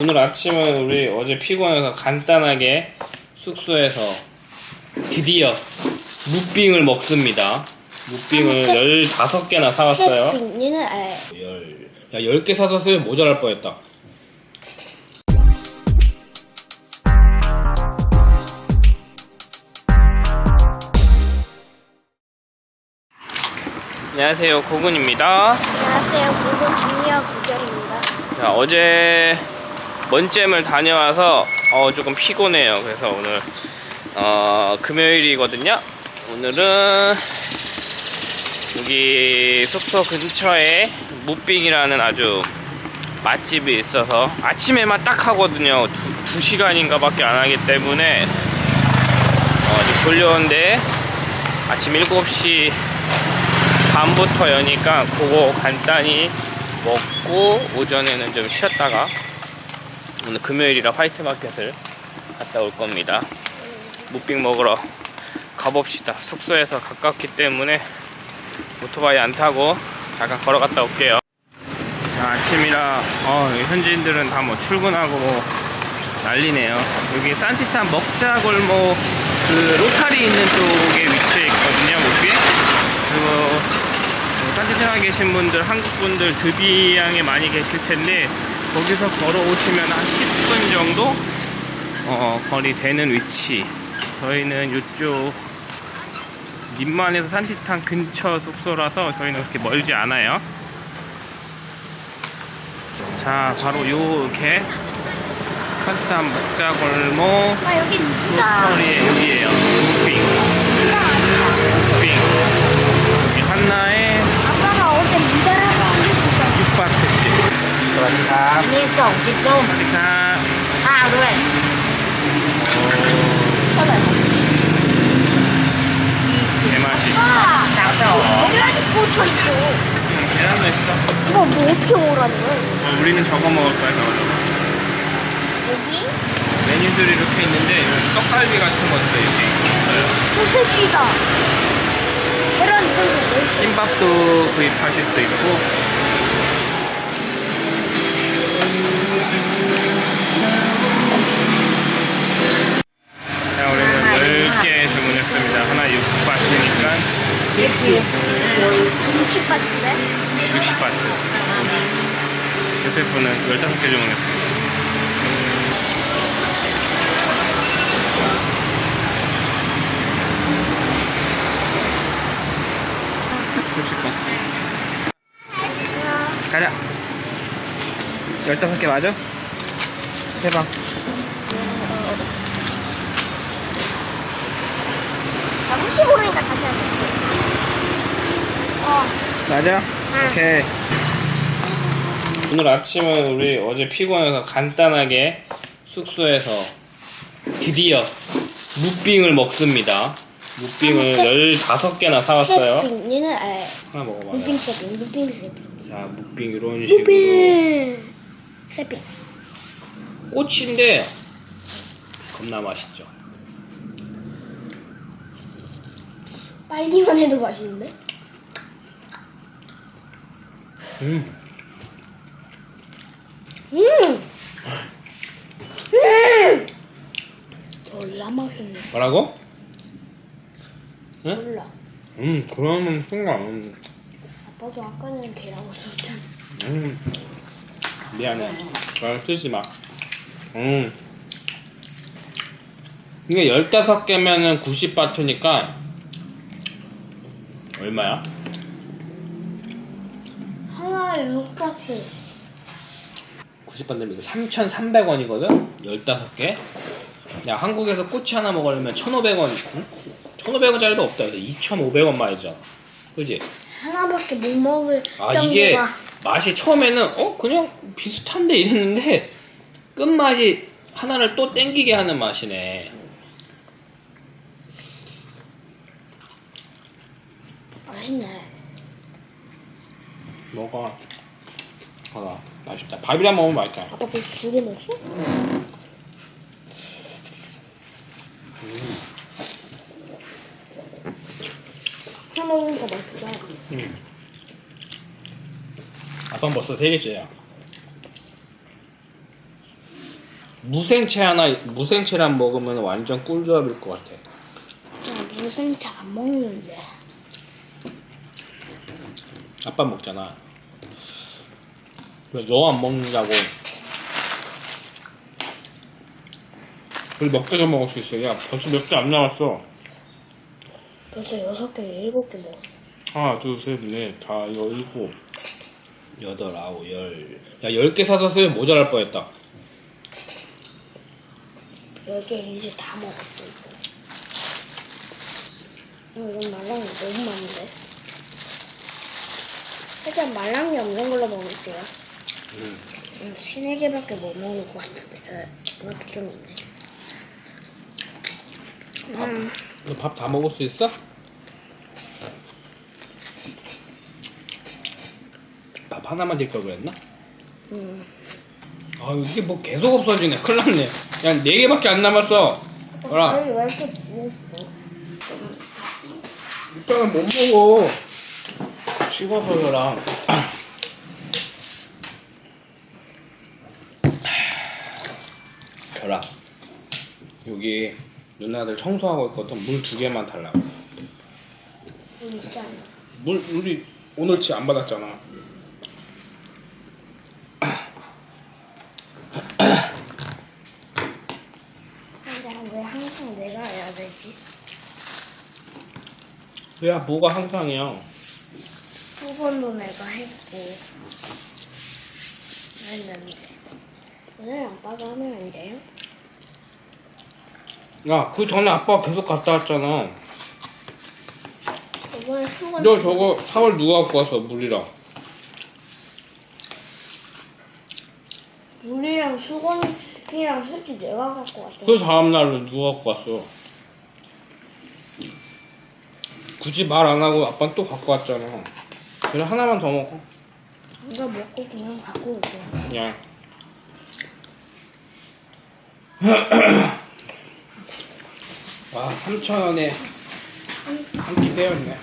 오늘 아침은 우리 어제 피곤해서 간단하게 숙소에서 드디어 무빙을 먹습니다. 무빙을 15개나 사왔어요. 빈니는 알. 열. 야, 10개 사서 모자랄 뻔했다. 안녕하세요. 고군입니다. 안녕하세요. 고군 주니어 구결입니다. 자, 어제 먼잼을 다녀와서 어, 조금 피곤해요. 그래서 오늘 어, 금요일이거든요. 오늘은 여기 숙소 근처에 무빙이라는 아주 맛집이 있어서 아침에만 딱 하거든요. 두, 두 시간인가 밖에 안 하기 때문에 어, 좀 졸려운데 아침 7시 밤부터 여니까 그거 간단히 먹고 오전에는 좀 쉬었다가 오늘 금요일이라 화이트 마켓을 갔다 올 겁니다. 무빙 먹으러 가봅시다. 숙소에서 가깝기 때문에 오토바이 안 타고 잠깐 걸어갔다 올게요. 자, 아침이라 어, 현지인들은 다 뭐 출근하고 뭐 난리네요. 여기 산티탄 먹자골목 그 로타리 있는 쪽에 위치해 있거든요. 무빙. 그리고 산티탄에 계신 분들, 한국 분들 드비양에 많이 계실 텐데 거기서 걸어오시면 한 10분 정도 어, 거리 되는 위치. 저희는 이쪽 님만에서 산티탄 근처 숙소라서 저희는 그렇게 멀지 않아요. 자, 바로 요렇게 산티탄 목자골목 아 여기? 로터리의 여기에요. ส่งกินส้มสวัสดีครับข้าวด้วยเท่าไหร่개 맛있어. สาวสอง 계란이 고쳐 있어. 응, 계란도 있어. 이거 뭐 어떻게 오라는 거야? 어, 우리는 저거 먹을 거야, 저거. 여기 메뉴들이 이렇게 있는데 이런 떡갈비 같은 것도 이렇게 있어요. 소세지다. 계란 이거 왜? 뭐 김밥도 구입하실 수 있고 60바트인데? 60바트. 옆에 분은 15개 주문했어요. 가자. 15개 맞아? 해봐. 자, 65니까 다시 하자. 어, 맞아? 오케이. 오늘 아침은 우리 어제 피곤해서 간단하게 숙소에서 드디어 무빙을 먹습니다. 무빙을 15개나 사왔어요. 빈니는 알. 하나 먹어봐. 무빙 세빙, 무빙 세빙. 자, 무빙 이런 식으로. 무빙 세빙. 꽃인데 겁나 맛있죠. 빨기만 해도 맛있는데? 음. 음! 음! 졸라 맛있네. 뭐라고? 응? 졸라. 음, 그러면 상관없는데. 아빠도 아까는 걔라고 썼잖아. 음. 미안해. 말 쓰지 마. 음. 이게 15개면은 90바트니까 얼마야? 6박스. 90바트면 이게 3,300원이거든? 15개? 야, 한국에서 꼬치 하나 먹으려면 1,500원, 응? 1,500원짜리도 없다. 2,500원 말이잖아. 그지? 하나밖에 못 먹을 아 정도가. 이게 맛이 처음에는 어 그냥 비슷한데 이랬는데 끝맛이 하나를 또 땡기게 하는 맛이네 맛있네. 먹어 봐봐 맛있다 밥이랑 먹으면 맛있다 아빠 뭐 두개 먹었어? 하나 먹으니까 맛있다. 음. 아빠는 벌써 세 개째야 무생채 하나 무생채랑 먹으면 완전 꿀조합일 것 같아. 나 무슨 차안 먹는데. 아빠 먹잖아. 왜 너 안 먹는다고? 우리 몇 개를 먹을 수 있어? 야, 벌써 몇 개 안 남았어. 벌써 여섯 개, 일곱 개 먹었어. 하나, 둘, 셋, 넷, 다, 이거 일곱, 여덟, 아홉, 열. 야, 열 개 사서 쓰면 모자랄 뻔했다. 열 개 이제 다 먹었어, 이거. 어, 이건 말랑이 너무 많은데. 일단 말랑이 없는 걸로 먹을게요. 음. 음, 세네 개밖에 못 먹을 것 같은데. 에, 이것도 좀 있네. 음, 너밥다 먹을 수 있어? 밥 하나만 될 걸 그랬나? 음. 아, 이게 뭐 계속 없어지네. 큰일 났네. 야, 네 개밖에 안 남았어. 아니, 왜 이렇게 부었어? 일단은 못 먹어. 식어서 그랑. 결아. 여기 누나들 청소하고 있거든. 물 두 개만 달라고. 물, 우리 오늘 치 안 받았잖아. 왜 항상 내가 해야 되지? 야, 뭐가 항상이야. 두 번도 내가 했고. 했는데. 오늘 아빠가 하면 안 돼요? 야, 그 전에 아빠가 계속 갔다 왔잖아. 이번에 수건. 너 저거 사월 누가 갖고 왔어, 물이랑. 물이랑 수건이랑 솔직히 내가 갖고 왔어. 그 다음날은 누가 갖고 왔어? 굳이 말 안 하고 아빠는 또 갖고 왔잖아. 그래, 하나만 더 먹어. 이거 먹고 그냥 갖고 올게. 그냥. 와, 3,000원에 한 끼 때였네.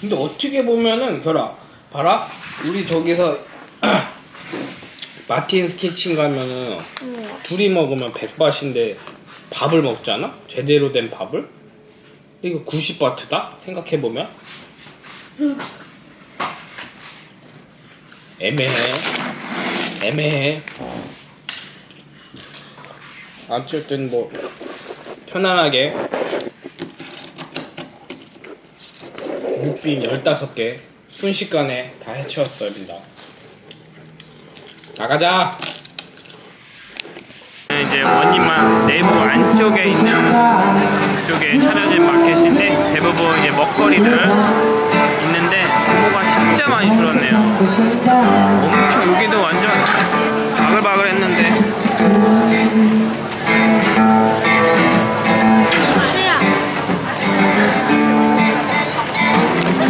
근데 어떻게 보면은, 결아, 봐라. 우리 저기서 마틴 스키친 가면은 응. 둘이 먹으면 100바트인데 밥을 먹잖아? 제대로 된 밥을? 이거 90바트다? 생각해보면? 애매해. 애매해. 어쨌든 뭐, 편안하게. 육빈 15개 순식간에 다 해치웠습니다. 나가자! 이제 원님만 내부 안쪽에 있는 쪽에 차려진 마켓인데 대부분 이제 먹거리들 있는데 규모가 진짜 많이 줄었네요.